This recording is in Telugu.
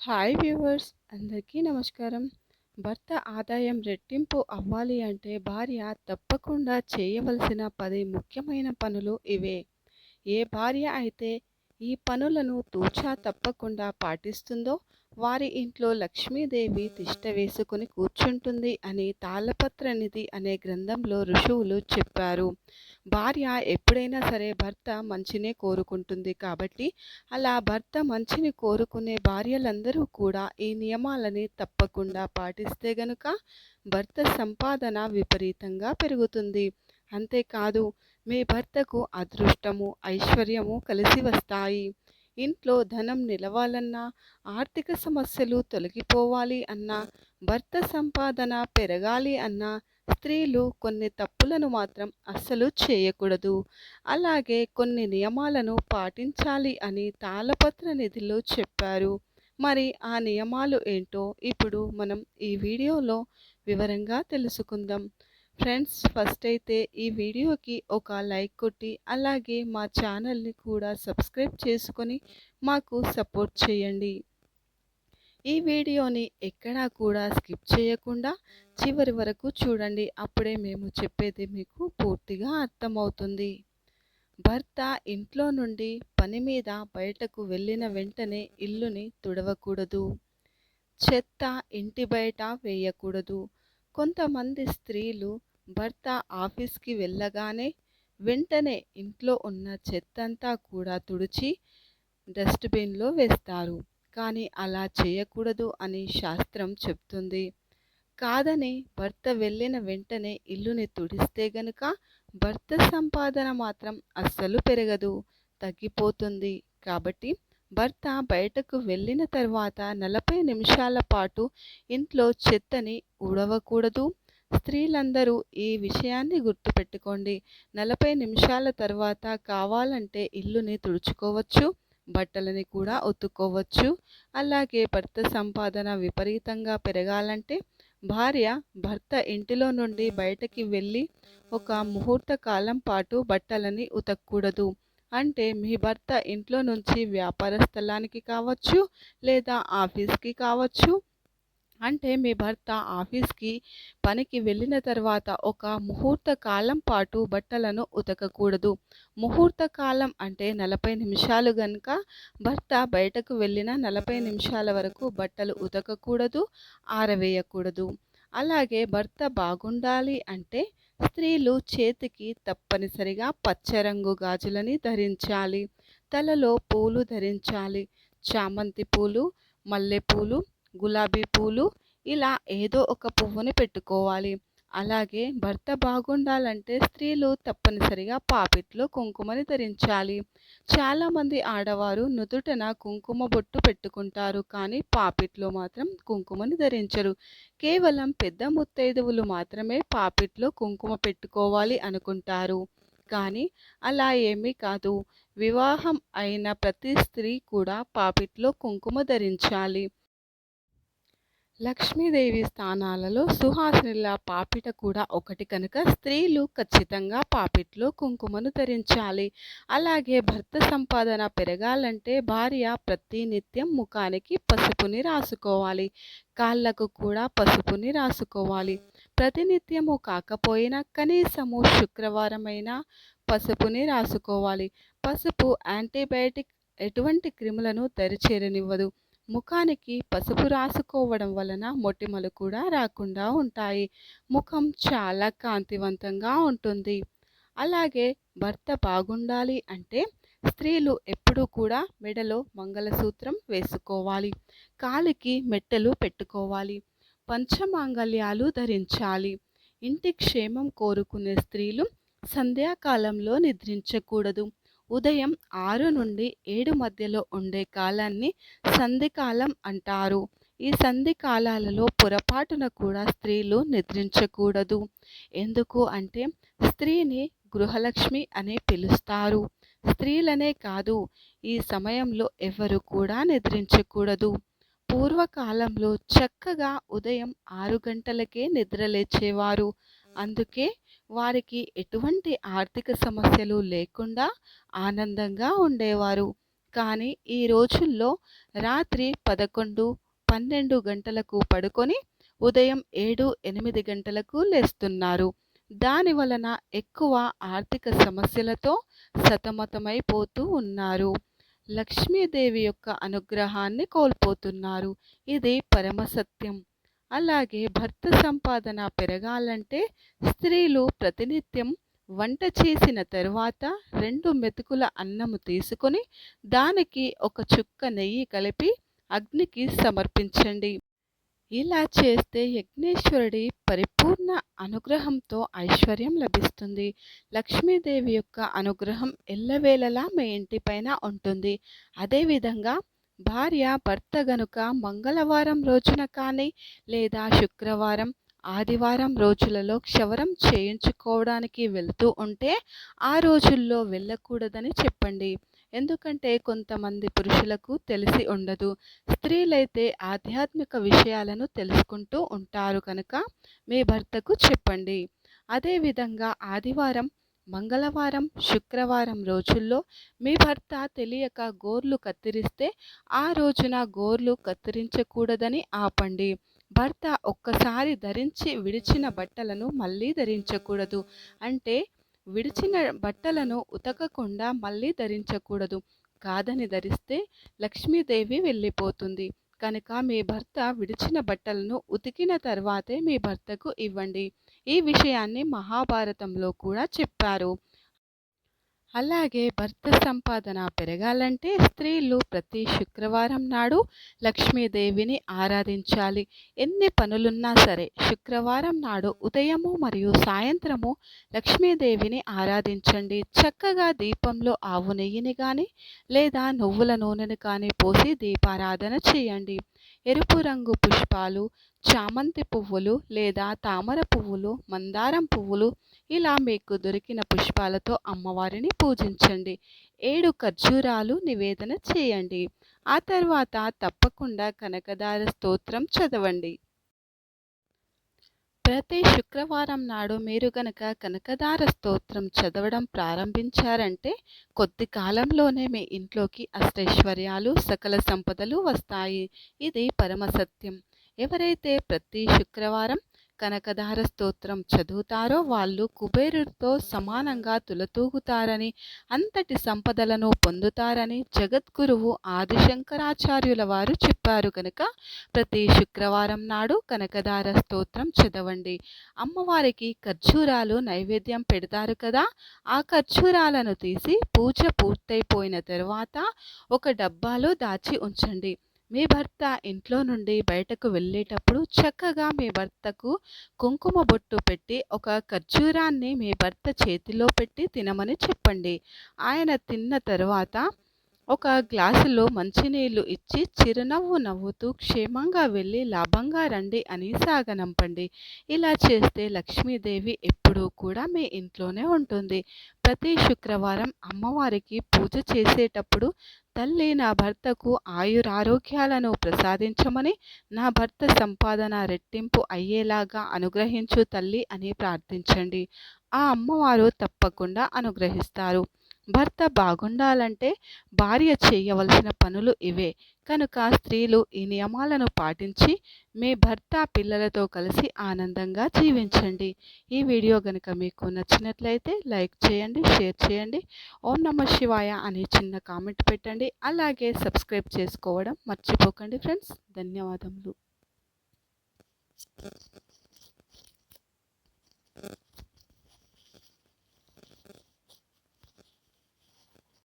హాయ్ వ్యూవర్స్ అందరికీ నమస్కారం. భర్త ఆదాయం రెట్టింపు అవ్వాలి అంటే భార్య తప్పకుండా చేయవలసిన పది ముఖ్యమైన పనులు ఇవే. ఏ భార్య అయితే ఈ పనులను తూచా తప్పకుండా పాటిస్తుందో వారి ఇంట్లో లక్ష్మీదేవి తిష్ట వేసుకుని కూర్చుంటుంది అని తాళపత్ర నిధి అనే గ్రంథంలో ఋషువులు చెప్పారు. భార్య ఎప్పుడైనా సరే భర్త మంచినే కోరుకుంటుంది కాబట్టి అలా భర్త మంచిని కోరుకునే భార్యలందరూ కూడా ఈ నియమాలని తప్పకుండా పాటిస్తే గనుక భర్త సంపాదన విపరీతంగా పెరుగుతుంది. అంతేకాదు మీ భర్తకు అదృష్టము ఐశ్వర్యము కలిసి వస్తాయి. ఇంట్లో ధనం నిలవాలన్నా ఆర్థిక సమస్యలు తొలగిపోవాలి అన్నా భర్త సంపాదన పెరగాలి అన్నా స్త్రీలు కొన్ని తప్పులను మాత్రం అస్సలు చేయకూడదు. అలాగే కొన్ని నియమాలను పాటించాలి అని తాళపత్ర నిధిలో చెప్పారు. మరి ఆ నియమాలు ఏంటో ఇప్పుడు మనం ఈ వీడియోలో వివరంగా తెలుసుకుందాం. ఫ్రెండ్స్ ఫస్ట్ అయితే ఈ వీడియోకి ఒక లైక్ కొట్టి అలాగే మా ఛానల్ని కూడా సబ్స్క్రైబ్ చేసుకొని మాకు సపోర్ట్ చేయండి. ఈ వీడియోని ఎక్కడా కూడా స్కిప్ చేయకుండా చివరి వరకు చూడండి. అప్పుడే మేము చెప్పేది మీకు పూర్తిగా అర్థమవుతుంది. భర్త ఇంట్లో నుండి పని మీద బయటకు వెళ్ళిన వెంటనే ఇల్లుని తుడవకూడదు. చెత్త ఇంటి బయట వేయకూడదు. కొంతమంది స్త్రీలు భర్త ఆఫీస్కి వెళ్ళగానే వెంటనే ఇంట్లో ఉన్న చెత్తంతా కూడా తుడిచి డస్ట్బిన్లో వేస్తారు. కానీ అలా చేయకూడదు అని శాస్త్రం చెప్తుంది. కాదని భర్త వెళ్ళిన వెంటనే ఇల్లుని తుడిస్తే గనుక భర్త సంపాదన మాత్రం అస్సలు పెరగదు. తగ్గిపోతుంది. కాబట్టి భర్త బయటకు వెళ్ళిన తర్వాత నలభై నిమిషాల పాటు ఇంట్లో చెత్తని ఊడవకూడదు. స్త్రీలందరూ ఈ విషయాన్ని గుర్తుపెట్టుకోండి. నలభై నిమిషాల తర్వాత కావాలంటే ఇల్లుని తుడుచుకోవచ్చు బట్టలని కూడా ఉతుక్కోవచ్చు. అలాగే భర్త సంపాదన విపరీతంగా పెరగాలంటే భార్య భర్త ఇంటిలో నుండి బయటకి వెళ్ళి ఒక ముహూర్త కాలం పాటు బట్టలని ఉతకూడదు. అంటే మీ భర్త ఇంట్లో నుంచి వ్యాపార స్థలానికి కావచ్చు లేదా ఆఫీస్కి కావచ్చు అంటే మీ భర్త ఆఫీస్కి పనికి వెళ్ళిన తర్వాత ఒక ముహూర్త కాలం పాటు బట్టలను ఉతకకూడదు. ముహూర్త కాలం అంటే నలభై నిమిషాలు కనుక భర్త బయటకు వెళ్ళిన నలభై నిమిషాల వరకు బట్టలు ఉతకకూడదు ఆరవేయకూడదు. అలాగే భర్త బాగుండాలి అంటే స్త్రీలు చేతికి తప్పనిసరిగా పచ్చరంగు గాజులని ధరించాలి. తలలో పూలు ధరించాలి. చామంతి పూలు మల్లెపూలు గులాబీ పూలు ఇలా ఏదో ఒక పువ్వుని పెట్టుకోవాలి. అలాగే భర్త బాగుండాలంటే స్త్రీలు తప్పనిసరిగా పాపిట్లో కుంకుమని ధరించాలి. చాలామంది ఆడవారు నుదుటన కుంకుమ బొట్టు పెట్టుకుంటారు కానీ పాపిట్లో మాత్రం కుంకుమని ధరించరు. కేవలం పెద్ద ముత్తైదువులు మాత్రమే పాపిట్లో కుంకుమ పెట్టుకోవాలి అనుకుంటారు. కానీ అలా ఏమీ కాదు. వివాహం అయిన ప్రతి స్త్రీ కూడా పాపిట్లో కుంకుమ ధరించాలి. లక్ష్మీదేవి స్థానాలలో సుహాసినిల పాపిట కూడా ఒకటి కనుక స్త్రీలు ఖచ్చితంగా పాపిట్లో కుంకుమను ధరించాలి. అలాగే భర్త సంపాదన పెరగాలంటే భార్య ప్రతి నిత్యం ముఖానికి పసుపుని రాసుకోవాలి. కాళ్ళకు కూడా పసుపుని రాసుకోవాలి. ప్రతినిత్యము కాకపోయినా కనీసము శుక్రవారమైనా పసుపుని రాసుకోవాలి. పసుపు యాంటీబయాటిక్ ఎటువంటి క్రిములను దరిచేరనివ్వదు. ముఖానికి పసుపు రాసుకోవడం వలన మొటిమలు కూడా రాకుండా ఉంటాయి. ముఖం చాలా కాంతివంతంగా ఉంటుంది. అలాగే భర్త బాగుండాలి అంటే స్త్రీలు ఎప్పుడూ కూడా మెడలో మంగళసూత్రం వేసుకోవాలి. కాలికి మెట్టెలు పెట్టుకోవాలి. పంచమాంగళ్యాలు ధరించాలి. ఇంటి క్షేమం కోరుకునే స్త్రీలు సంధ్యాకాలంలో నిద్రించకూడదు. ఉదయం ఆరు నుండి ఏడు మధ్యలో ఉండే కాలాన్ని సంధికాలం అంటారు. ఈ సంధి కాలాలలో పొరపాటున కూడా స్త్రీలు నిద్రించకూడదు. ఎందుకు అంటే స్త్రీని గృహలక్ష్మి అనే పిలుస్తారు. స్త్రీలనే కాదు ఈ సమయంలో ఎవరు కూడా నిద్రించకూడదు. పూర్వకాలంలో చక్కగా ఉదయం ఆరు గంటలకే నిద్రలేచేవారు అందుకే వారికి ఎటువంటి ఆర్థిక సమస్యలు లేకుండా ఆనందంగా ఉండేవారు. కానీ ఈ రోజుల్లో రాత్రి పదకొండు పన్నెండు గంటలకు పడుకొని ఉదయం ఏడు ఎనిమిది గంటలకు లేస్తున్నారు. దాని వలన ఎక్కువ ఆర్థిక సమస్యలతో సతమతమైపోతూ ఉన్నారు. లక్ష్మీదేవి యొక్క అనుగ్రహాన్ని కోల్పోతున్నారు. ఇది పరమసత్యం అలాగే భర్త సంపాదన పెరగాలంటే స్త్రీలు ప్రతినిత్యం వంట చేసిన తర్వాత రెండు మెతుకుల అన్నము తీసుకొని దానికి ఒక చుక్క నెయ్యి కలిపి అగ్నికి సమర్పించండి. ఇలా చేస్తే యజ్ఞేశ్వరుడి పరిపూర్ణ అనుగ్రహంతో ఐశ్వర్యం లభిస్తుంది. లక్ష్మీదేవి యొక్క అనుగ్రహం ఎల్లవేళలా మీ ఇంటిపైన ఉంటుంది. అదేవిధంగా భార్య భర్త గనుక మంగళవారం రోజున కానీ లేదా శుక్రవారం ఆదివారం రోజులలో క్షవరం చేయించుకోవడానికి వెళ్తూ ఉంటే ఆ రోజుల్లో వెళ్ళకూడదని చెప్పండి. ఎందుకంటే కొంతమంది పురుషులకు తెలిసి ఉండదు. స్త్రీలైతే ఆధ్యాత్మిక విషయాలను తెలుసుకుంటూ ఉంటారు కనుక మీ భర్తకు చెప్పండి. అదేవిధంగా ఆదివారం మంగళవారం శుక్రవారం రోజుల్లో మీ భర్త తెలియక గోర్లు కత్తిరిస్తే ఆ రోజున గోర్లు కత్తిరించకూడదని ఆపండి. భర్త ఒక్కసారి ధరించి విడిచిన బట్టలను మళ్ళీ ధరించకూడదు. అంటే విడిచిన బట్టలను ఉతకకుండా మళ్ళీ ధరించకూడదు. కాదని ధరిస్తే లక్ష్మీదేవి వెళ్ళిపోతుంది. కనుక మీ భర్త విడిచిన బట్టలను ఉతికిన తర్వాతే మీ భర్తకు ఇవ్వండి. ఈ విషయాన్ని మహాభారతంలో కూడా చెప్పారు. అలాగే భర్త సంపాదన పెరగాలంటే స్త్రీలు ప్రతి శుక్రవారం నాడు లక్ష్మీదేవిని ఆరాధించాలి. ఎన్ని పనులున్నా సరే శుక్రవారం నాడు ఉదయము మరియు సాయంత్రము లక్ష్మీదేవిని ఆరాధించండి. చక్కగా దీపంలో ఆవు నెయ్యిని కానీ లేదా నువ్వుల నూనెని కానీ పోసి దీపారాధన చేయండి. ఎరుపు రంగు పుష్పాలు చామంతి పువ్వులు లేదా తామర పువ్వులు మందారం పువ్వులు ఇలా మీకు దొరికిన పుష్పాలతో అమ్మవారిని పూజించండి. ఏడు ఖర్జూరాలు నివేదన చేయండి. ఆ తర్వాత తప్పకుండా కనకదార స్తోత్రం చదవండి. ప్రతి శుక్రవారం నాడు మీరు గనక కనకదార స్తోత్రం చదవడం ప్రారంభించారంటే కొద్ది కాలంలోనే మీ ఇంట్లోకి అష్టైశ్వర్యాలు సకల సంపదలు వస్తాయి. ఇది పరమసత్యం ఎవరైతే ప్రతి శుక్రవారం కనకధార స్తోత్రం చదువుతారో వాళ్ళు కుబేరుడితో సమానంగా తులతూగుతారని అంతటి సంపదలను పొందుతారని జగద్గురువు ఆదిశంకరాచార్యుల వారు చెప్పారు కనుక ప్రతి శుక్రవారం నాడు కనకధార స్తోత్రం చదవండి. అమ్మవారికి ఖర్జూరాలు నైవేద్యం పెడతారు కదా ఆ ఖర్జూరాలను తీసి పూజ పూర్తయిపోయిన తర్వాత ఒక డబ్బాలో దాచి ఉంచండి. మీ భర్త ఇంట్లో నుండి బయటకు వెళ్ళేటప్పుడు చక్కగా మీ భర్తకు కుంకుమ బొట్టు పెట్టి ఒక ఖర్జూరాన్ని మీ భర్త చేతిలో పెట్టి తినమని చెప్పండి. ఆయన తిన్న తర్వాత ఒక గ్లాసులో మంచినీళ్ళు ఇచ్చి చిరునవ్వు నవ్వుతూ క్షేమంగా వెళ్ళి లాభంగా రండి అని సాగనంపండి. ఇలా చేస్తే లక్ష్మీదేవి ఎప్పుడూ కూడా మీ ఇంట్లోనే ఉంటుంది. ప్రతి శుక్రవారం అమ్మవారికి పూజ చేసేటప్పుడు తల్లి నా భర్తకు ఆయురారోగ్యాలను ప్రసాదించమని నా భర్త సంపాదన రెట్టింపు అయ్యేలాగా అనుగ్రహించు తల్లి అని ప్రార్థించండి. ఆ అమ్మవారు తప్పకుండా అనుగ్రహిస్తారు. భర్త బాగుండాలంటే భార్య చేయవలసిన పనులు ఇవే. కనుక స్త్రీలు ఈ నియమాలను పాటించి మీ భర్త పిల్లలతో కలిసి ఆనందంగా జీవించండి. ఈ వీడియో కనుక మీకు నచ్చినట్లయితే లైక్ చేయండి షేర్ చేయండి. ఓం నమ శివాయ అని చిన్న కామెంట్ పెట్టండి. అలాగే సబ్స్క్రైబ్ చేసుకోవడం మర్చిపోకండి ఫ్రెండ్స్. ధన్యవాదములు.